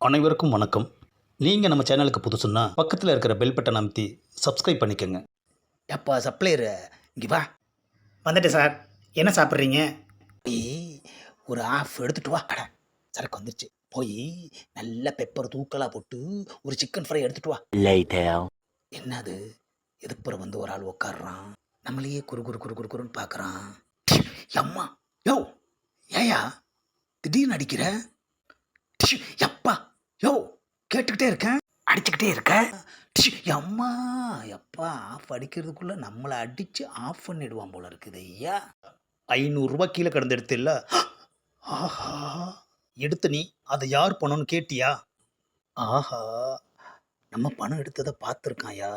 அனைவருக்கும் வணக்கம். நீங்கள் நம்ம சேனலுக்கு புதுசுன்னா பக்கத்தில் இருக்கிற பெல் பட்டன் அமைத்தி சப்ஸ்கிரைப் பண்ணிக்கோங்க. எப்பா சப்ளையரு இங்கே வா. வந்துட்டேன் சார். என்ன சாப்பிட்றீங்க? போய் ஒரு ஆஃப் எடுத்துட்டு வா. அட சரக்கு வந்துருச்சு. போய் நல்ல பெப்பர் தூக்கலாக போட்டு ஒரு சிக்கன் ஃப்ரை எடுத்துட்டு வா. Later. என்னது? எதுப்புறம் வந்து ஒரு ஆள் உட்காடுறான் நம்மளையே குறு குறு குறு குறு குறுன்னு பார்க்குறான் அம்மா யோ ஏயா திடீர்னு அடிக்கிற? யோ கேட்டுக்கிட்டே இருக்கேன். அடிச்சுக்கிட்டே இருக்க? அம்மா எப்பா ஆஃப் அடிக்கிறதுக்குள்ள நம்மளை அடிச்சு ஆஃப் பண்ணிடுவான் போல இருக்குது ஐயா. ஐநூறுரூவா கீழே கிடந்து எடுத்து இல்லை ஆஹா. எடுத்து நீ அதை யார் பண்ணணும்னு கேட்டியா? ஆஹா. நம்ம பணம் எடுத்ததை பார்த்துருக்காயா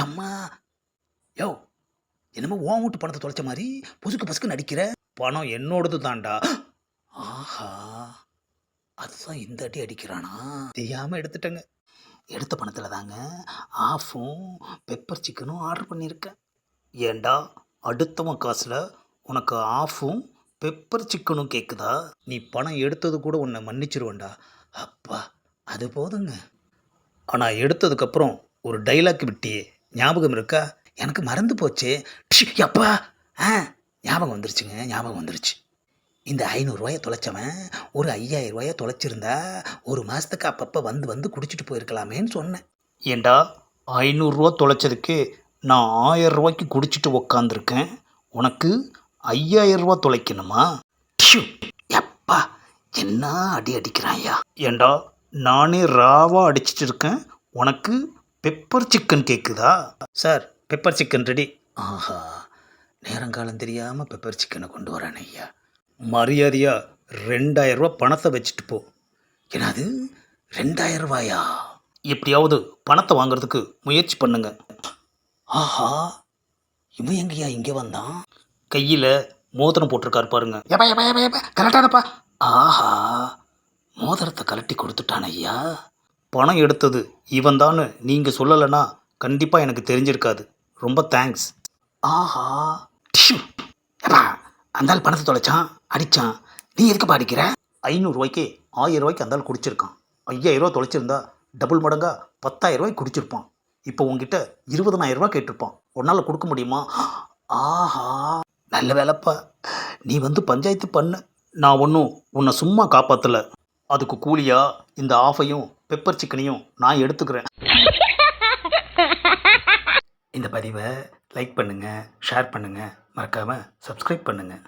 அம்மா யோ என்னமோ ஓன் வீட்டு பணத்தை தொலைச்ச மாதிரி பொசுக்கு பசுக்கு நடிக்கிற? பணம் என்னோடது தான்டா ஆஹா. அதுதான் இந்த அடி அடிக்கிறானா? தெரியாமல் எடுத்துட்டேங்க. எடுத்த பணத்தில் தாங்க ஆஃபும் பெப்பர் சிக்கனும் ஆர்டர் பண்ணியிருக்கேன். ஏண்டா அடுத்தவன் காசில் உனக்கு ஆஃபும் பெப்பர் சிக்கனும் கேட்குதா நீ பணம் எடுத்தது கூட உன்னை மன்னிச்சிருவேன்டா. அப்பா அது போதுங்க. ஆனால் எடுத்ததுக்கப்புறம் ஒரு டைலாக் விட்டியே. ஞாபகம் இருக்கா? எனக்கு மறந்து போச்சு. அப்பா! ஆ ஞாபகம் வந்துருச்சுங்க ஞாபகம் வந்துருச்சு. இந்த ஐநூறுரூவாயை தொலைச்சவன் ஒரு ஐயாயிரம் ரூபாயை தொலைச்சிருந்தா ஒரு மாதத்துக்கு அப்பப்போ வந்து வந்து குடிச்சிட்டு போயிருக்கலாமேன்னு சொன்னேன். ஏண்டா? ஐநூறுரூவா தொலைச்சதுக்கு நான் ஆயிரம் ரூபாய்க்கு குடிச்சிட்டு உக்காந்துருக்கேன். உனக்கு ஐயாயிரம் ரூபா தொலைக்கணுமா? ப்ஷு, எப்பா என்ன அடி அடிக்கிறான்யா ஏண்டா நானே ராவாக அடிச்சிட்டு இருக்கேன். உனக்கு பெப்பர் சிக்கன் கேட்குதா சார் பெப்பர் சிக்கன் ரெடி. ஆஹா நேரங்காலம் தெரியாமல் பெப்பர் சிக்கனை கொண்டு வரானே ஐயா. மரியாதையாக ரெண்டாயிரம் ரூபா பணத்தை வச்சுட்டு போ. என்னது? ரெண்டாயிரம் ரூபாயா எப்படியாவது பணத்தை வாங்குறதுக்கு முயற்சி பண்ணுங்க. ஆஹா இவன் எங்கேயா? இங்கே வந்தான். கையில் மோதிரம் போட்டிருக்காரு பாருங்க. எப்பா எப்பா எப்பா எப்பா கரெக்டானப்பா ஆஹா மோதிரத்தை கலட்டி கொடுத்துட்டான் ஐயா. பணம் எடுத்தது இவன் தான்னு நீங்கள் சொல்லலைன்னா கண்டிப்பாக எனக்கு தெரிஞ்சிருக்காது. ரொம்ப தேங்க்ஸ் ஆஹா. டிஷ்யூ எப்பா பணத்தை தொலைச்சான். அடித்தான் நீ எதுக்குப்பா அடிக்கிற? ஐநூறுரூவாய்க்கு ஆயிரம் ரூபாய்க்கு அந்தாலும் குடிச்சிருக்கான். ஐயாயிரம் தொலைச்சிருந்தா டபுள் மடங்கா பத்தாயிரரூவாய்க்கு குடிச்சிருப்பான். இப்போ உங்ககிட்ட இருபதனாயிரம் கேட்டிருப்பான். உன்னால் கொடுக்க முடியுமா? ஆஹா நல்ல வேலைப்பா. நீ வந்து பஞ்சாயத்து பண்ண. நான் ஒன்றும் உன்னை சும்மா காப்பாற்றலை அதுக்கு கூலியாக இந்த ஆஃபையும் பெப்பர் சிக்கனையும் நான் எடுத்துக்கிறேன். இந்த பதிவை லைக் பண்ணுங்கள் ஷேர் பண்ணுங்கள் மறக்காமல் சப்ஸ்கிரைப் பண்ணுங்கள்